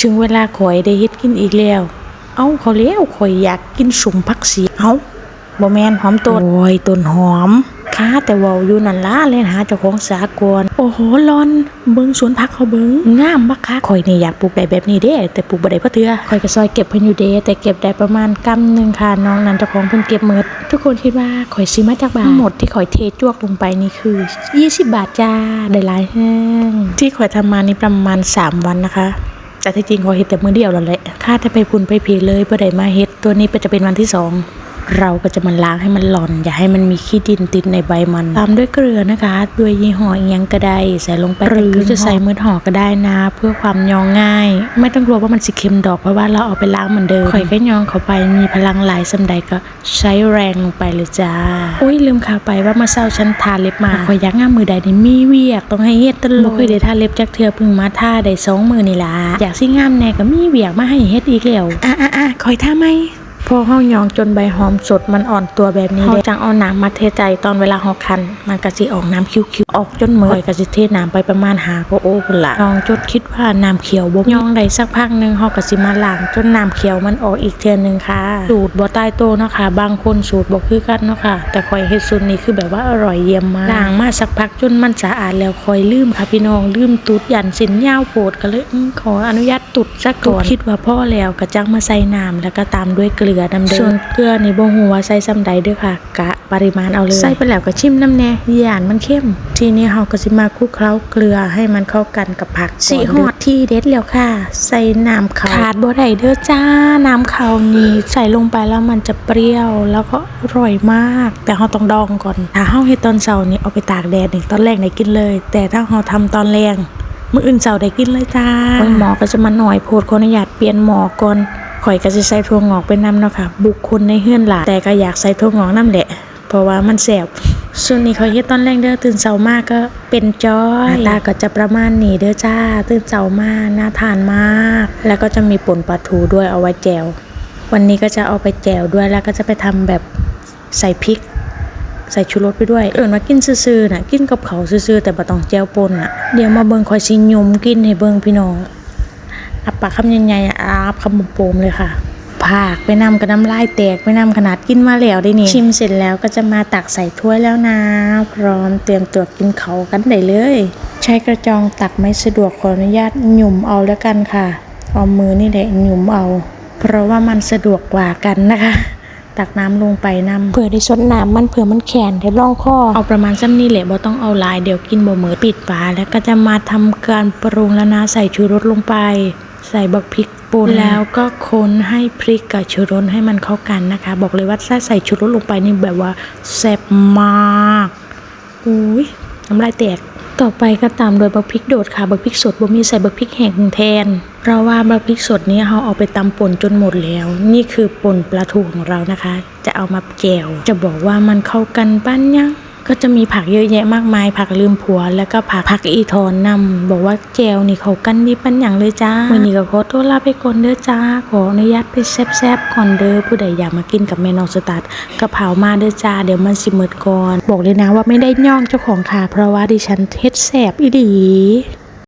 ถึงเวลาข่อยได้เฮ็ดกินอีกแล้ว เอ้าเขาเลี้ยวข่อยอยากกินสมพักสีเอ้าบ่แม่นหอมต้นโอ้ยต้นหอมค้าแต่เว้าอยู่นั่นล่ะเล่นหาเจ้าของสากลโอ้โหลอน เบิ่งสวนผักเขาเบิ่งงามบักคักข่อยนี่อยากปลูกได้แบบนี้เด้ แต่ปลูกบ่ได้เพราะเทื่อข่อยก็ซอยเก็บเพิ่นอยู่เด้แต่เก็บได้ประมาณกำหนึงค่ะน้องนั้นเจ้าของเพิ่นเก็บหมดทุกคนคิดว่าข่อยซื้อมาจากบาททั้งหมดที่ข่อยเทจวกลงไปนี่คือ 20 บาทจ้าได้หลายแห้งที่ข่อยทำมานี่ประมาณ 3 วันนะคะ แต่ที่จริงขอเฮ็ดแต่มือเดียวแล้วแหละข้าจะไปพุ่นไปผีเลยบ่ได้มาเฮ็ดตัวนี้จะเป็นวันที่สอง เราก็จะมาล้างให้มันหล่อน อย่าให้มันมีขี้ดินติดในใบมัน ตามด้วยเกลือนะคะ ด้วยยี่ห้ออีหยังก็ได้ใส่ลงไปหรือจะใส่มือห่อก็ได้นะ เพื่อความยองง่าย ไม่ต้องกลัวว่ามันสิเค็มดอกเพราะว่าเราเอาไปล้างเหมือนเดิมข่อยก็ยองเข้าไปมีพลังหลายสำใดก็ใช้แรงลงไปเลยจ้าอุ้ยลืมข่าวไปว่าเมื่อเช้าฉันทาเล็บมาข่อยยักงามมือใดนี่มีเวียกต้องให้เฮ็ดตลอดบ่เคยได้ทาเล็บจักเทื่อเพิ่งมาทาได้สองมือนี่ล่ะอยากสิงามแน่ก็มีเวียกมาให้เฮ็ดอีกแล้วอะอะอะคอยท่าไหม พอเฮายองจนใบหอมสดมันอ่อนตัวแบบนี้เฮาจังเอาน้ำมาเทใจตอนเวลาเฮาคัน มันก็สิออกน้ำคิ้วๆออกจนเหมือยก็สิเทน้ำไปประมาณหาก็โอ้พุ่นละยองจนคิดว่าน้ำเขียวบ่ยองได้สักพักหนึงเฮาก็สิมาล้างจนน้ำเขียวมันออกอีกเทื่อนึงค่ะสูตรบ่ใต้โตะเนาะค่ะ บางคนสูตรบ่คือกันเนาะค่ะ แต่ข่อยเฮ็ดสูตรนี้คือแบบว่าอร่อยเยี่ยมมากล้างมาสักพักจนมันสะอาดแล้วข่อยลืมค่ะพี่น้องลืมตุดยันสินยาวโพดก็เลยอื้อขออนุญาตตุดซะก่อนคิดว่าพ่อแล้วก็จังมาใส่น้ำแล้วก็ตามด้วยเกลือน้ำเดิมส่วนเกลือนี่บ่ฮู้ว่าใส่ซำใดเด้อค่ะ กะปริมาณเอาเลย ใส่ไปแล้วก็ชิมน้ำแน่ย่านมันเข้ม ทีนี้เฮาก็สิมาคลุกเคล้าเกลือให้มันเข้ากันกับผักสิฮอดที่เด็ดแล้วค่ะ ใส่น้ำเขาขาดบ่ได้เด้อจ้า น้ำเขานี่ใส่ลงไปแล้วมันจะเปรี้ยว แล้วก็อร่อยมาก แต่เฮาต้องดองก่อน ถ้าเฮาเฮ็ดตอนเช้านี่เอาไปตากแดดนี่ตอนแรกได้กินเลย แต่ถ้าเฮาทำตอนแรงมื้ออื่นเช้าได้กินเลยจ้าโอ้ยหมอก็จะมาหน่อยโพดขออนุญาตเปลี่ยนหมอก่อน ข่อยก็สิใส่ถั่วงอกไปนำเนาะค่ะ บุคคลในเฮือนหลายแต่ก็อยากใส่ถั่วงอกน้ำแหละ เพราะว่ามันแซ่บส่วนนี้ข่อยเฮ็ดตอนแรกเด้อตื่นเช้ามากก็เป็นจ้อยหน้าตาก็จะประมาณนี้เด้อจ้า ตื่นเช้ามากน่าทานมาก แล้วก็จะมีป่นปลาทูด้วยเอาไว้แจววันนี้ก็จะเอาไปแจวด้วยแล้วก็จะไปทำแบบใส่พริก ใส่ชูรสไปด้วย เอิ้นว่ากินซื่อๆน่ะกินกับเขาซื่อๆแต่บ่ต้องแจวป่นน่ะ เดี๋ยวมาเบิ่งข่อยสิยมกินให้เบิ่งพี่น้อง อับปากคำใหญ่ๆอะอาบคำโปมๆเลยค่ะผากไปนำกับน้ำลายแตกไปนำขนาดกินมาแล้วได้นี่ชิมเสร็จแล้วก็จะมาตักใส่ถ้วยแล้วนะพร้อมเตรียมตัวกินเขากันได้เลย ใช้กระจองตักไม่สะดวกขออนุญาตหยุ่มเอาแล้วกันค่ะเอามือนี่แหละหยุ่มเอา เพราะว่ามันสะดวกกว่ากันนะคะตักน้ำลงไปนำเผื่อได้ซดน้ำมันเผื่อมันแข็งได้ร่องคอเอาประมาณซ้ำนี่แหละบ่ต้องเอาหลายเดี๋ยวกินบ่เหมือปิดฝาแล้วก็จะมาทำการปรุงแล้วนะใส่ชูรสลงไป ใส่บักพริกป่นแล้วก็คนให้พริกกับชูรสให้มันเข้ากันนะคะ บอกเลยว่าถ้าใส่ชูรสลงไปนี่แบบว่าแซ่บมากอุ้ยน้ำลายแตกต่อไปก็ตามโดยบักพริกโดดค่ะบักพริกสดบ่มีใส่บักพริกแห้งแทน เพราะว่าบักพริกสดนี้เราเอาไปตำป่นจนหมดแล้ว นี่คือป่นปลาทูของเรานะคะ จะเอามาแจวจะบอกว่ามันเข้ากันป้านยัง ก็จะมีผักเยอะแยะมากมาย ผักลืมผัว แล้วก็ผักผักอีทอนนำบอกว่าแจวนี่เขากันดีปันอย่างเลยจ้าวันนี้ก็ขอตัวลาไปก่อนเด้อจ้า ขออนุญาตไปแซบๆก่อนเด้อผู้ใดอยากมากินกับแม่นองสตาร์ทกระเพรามาเด้อจ้าเดี๋ยวมันสิหมดก่อน บอกเลยนะว่าไม่ได้ย่องเจ้าของค่ะ เพราะว่าดิฉันเทศแซบอีดี